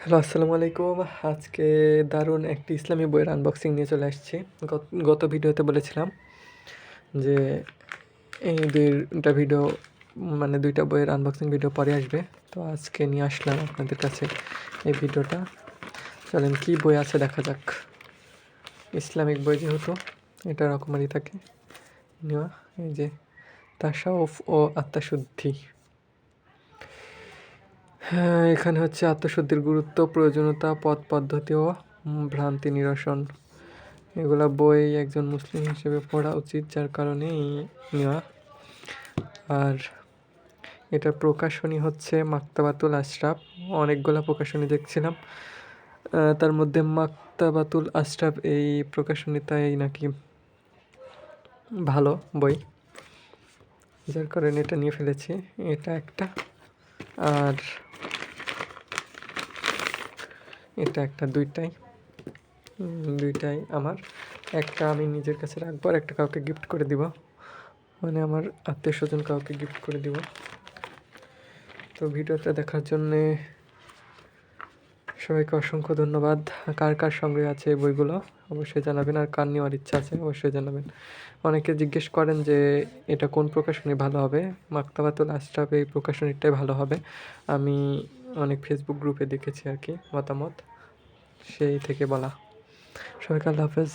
Hello, আসসালামু আলাইকুম। আজকে দারুণ একটি ইসলামী বইয়ের আনবক্সিং নিয়ে চলে আসছি। গত- ভিডিওতে বলেছিলাম যে এই দুইটা ভিডিও মানে দুইটা বইয়ের আনবক্সিং ভিডিও পরে আসবে। তো আজকে নিয়ে আসলাম আপনাদের কাছে এই ভিডিওটা। চলেন, কী বই আছে দেখা যাক। ইসলামিক বই যেহেতু, এটা রকমারি থাকে। নেওয়া, এই যে তাসাউফ ও আত্মাশুদ্ধি। হ্যাঁ এখানে হচ্ছে আত্মশুদ্ধির গুরুত্ব, প্রয়োজনীয়তা, পথ পদ্ধতি ও ভ্রান্তি নিরসন। এগুলো বই একজন মুসলিম হিসেবে পড়া উচিত, যার কারণে নেওয়া। আর এটা প্রকাশনী হচ্ছে মাক্তাবাতুল আশরাফ। অনেকগুলা প্রকাশনী দেখছিলাম। তার মধ্যে মাক্তাবাতুল আশরাফ এই প্রকাশনীটাই নাকি ভালো বই। যার কারণে এটা নিয়ে ফেলেছি। এটা একটা আর এটা একটা দুইটাই। দুইটাই আমার। একটা আমি নিজের কাছে রাখব আর একটা কাউকে গিফট করে দিব। মানে আমার আত্মীয় স্বজন কাউকে গিফট করে দিব। তো ভিডিওটা দেখার জন্যে সবাইকে অসংখ্য ধন্যবাদ। কার কার সঙ্গে আছে এই বইগুলো? অবশ্যই জানাবেন। আর কার নেওয়ার ইচ্ছা আছে, অবশ্যই জানাবেন। অনেকে জিজ্ঞেস করেন যে, এটা কোন প্রকাশনী ভালো হবে? মাক্তাবাতুল আশরাফ এই প্রকাশনীটাই ভালো হবে। আমি অনেক ফেসবুক গ্রুপে দেখেছি আর কি মতামত। সেই থেকে বলা। সবাইকে আল্লাহ হাফেজ।